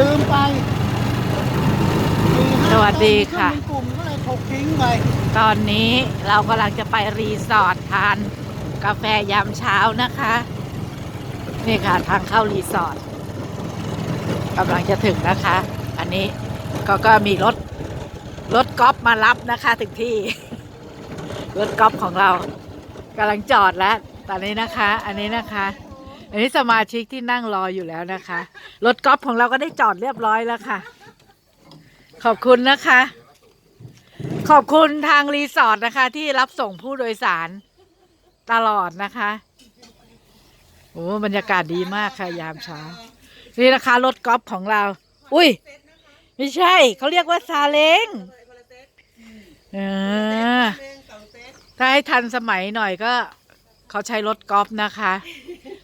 ลืมไปมีห้าสวัสดีค่ะต้นมีกลุ่มก็เลยถกทิ้งไปตอนนี้เรากำลังจะไปรีสอร์ททาน กาแฟยามเช้านะคะ นี่ค่ะทางเข้ารีสอร์ทกำลังจะถึงนะคะ อันนี้ก็ก็มีรถ รถกอล์ฟมารับนะคะถึงที่ รถกอล์ฟของเรากำลังจอดแล้ว ตอนนี้นะคะ อันนี้นะคะ อันนี้สมาชิกที่นั่งรออยู่แล้วนะคะ รถกอล์ฟของเราก็ได้จอดเรียบร้อยแล้วค่ะ ขอบคุณนะคะ ขอบคุณทางรีสอร์ทนะคะ ที่รับส่งผู้โดยสารตลอดนะคะโอ้บรรยากาศดีมากค่ะยามเช้า นี่นะคะรถกอล์ฟของเรา อุ้ย ไม่ใช่ เขาเรียกว่าซาเล้งอถ้าให้ทันสมัยหน่อยก็ เขาใช้รถกอล์ฟนะคะ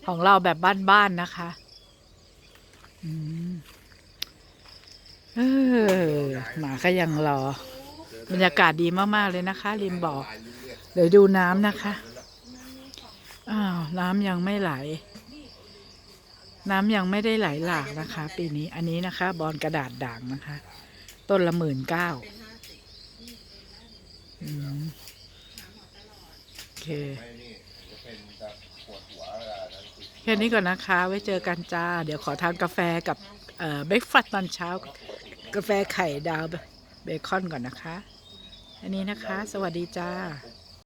ของเราแบบบ้านๆนะคะอเออหมาก็ยังรอบรรยากาศดีมากๆเลยนะคะ ริมบ่อเดี๋ยวดูน้ำนะคะ อ้าว น้ำยังไม่ไหล น้ำยังไม่ได้ไหลหลากนะคะ ปีนี้อันนี้นะคะ บอลกระดาษด่างนะคะ ต้นละหมื่นเก้าโอเค แค่นี้ก่อนนะคะ ไว้เจอกันจ้า เดี๋ยวขอทานกาแฟกับเบรกฟัตตอนเช้า กาแฟไข่ดาวเบคอนก่อนนะคะ อันนี้นะคะ สวัสดีจ้า